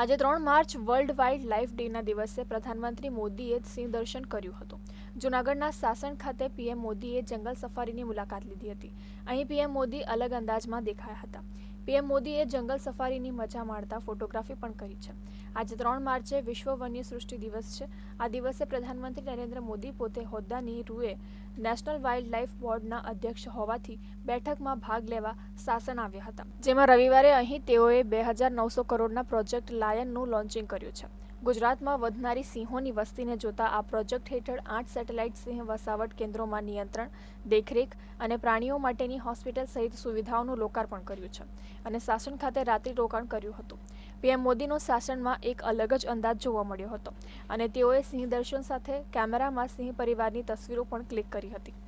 આજે ત્રણ March world wildlife ડેના દિવસે પ્રધાનમંત્રી મોદીએ સિંહ દર્શન કર્યું હતું. જૂનાગઢના સાસણ ખાતે પીએમ મોદીએ જંગલ સફારીની મુલાકાત લીધી હતી. અહીં પીએમ મોદી અલગ અંદાજમાં દેખાયા હતા. પીએમ મોદીએ જંગલ સફારીની મજા માણતા ફોટોગ્રાફી પણ કરી છે. આજે ત્રણ માર્ચે વિશ્વ વન્ય સૃષ્ટિ દિવસ છે. આ દિવસે પ્રધાનમંત્રી નરેન્દ્ર મોદી પોતે હોદ્દાની રૂએ નેશનલ વાઇલ્ડ લાઇફ બોર્ડના અધ્યક્ષ હોવાથી બેઠકમાં ભાગ લેવા સાસણ આવ્યા હતા. જેમાં રવિવારે અહીં તેઓએ બે હજાર નવસો કરોડના પ્રોજેક્ટ લાયનનું લોન્ચિંગ કર્યું છે. ગુજરાતમાં વધનારી સિંહોની વસ્તીને જોતા આ પ્રોજેક્ટ હેઠળ આઠ સેટેલાઇટ સિંહ વસાવટ કેન્દ્રોમાં નિયંત્રણ, દેખરેખ અને પ્રાણીઓ માટેની હોસ્પિટલ સહિત સુવિધાઓનું લોકાર્પણ કર્યું છે અને સાસણ ખાતે રાત્રિ રોકાણ કર્યું હતું. પીએમ મોદીનો સાસણમાં એક અલગ જ અંદાજ જોવા મળ્યો હતો અને તેઓએ સિંહ દર્શન સાથે કેમેરામાં સિંહ પરિવારની તસવીરો પણ ક્લિક કરી હતી.